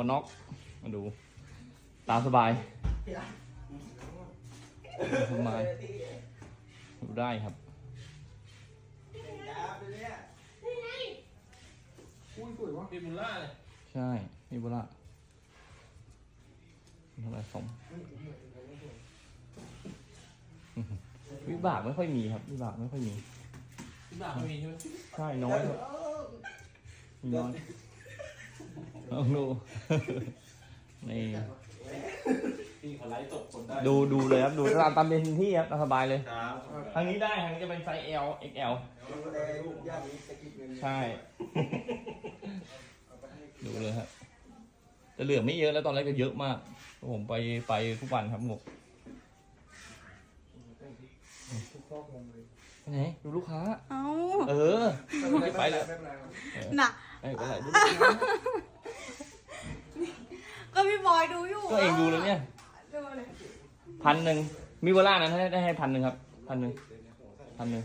กันน็อกมาดู ตามสบายสบายดูได้ครับอุ้ยสวยวะบิมูล่าเลยใช่นี่โบละเท่าไหร่สองวิบากไม่ค่อยมีครับ วิบากไม่ค่อยมีที่บ้านเขามีใช่ไหมใช่น้อยครับมีน้อย ลองดู นี่พี่เขาไล่ตกคนได้ดูดูเลยครับ ดูตามตามเป็นที่ครับตามสบายเลย ครับทางนี้ได้ทางนี้จะเป็นไซส์ L XL ใช่ ดูเลยครับแต่เหลือไม่เยอะแล้วตอนแรกก็เยอะมาก ผมไปไปทุกวันครับหมกทุกข้องงเลยไปไหนดูลูกค้า เอ้า เออ ไปเลยไม่เป็นไรครับน่ะไอ้ยไปไหนดูลูกค้าก็ พี่บอยดูอยู่ก็เองดูเลยเนี่ยดูเลยพันหนึ่งมีเวลานั้นให้ได้ให้พันหนึ่งครับพันหนึ่งพันหนึ่ง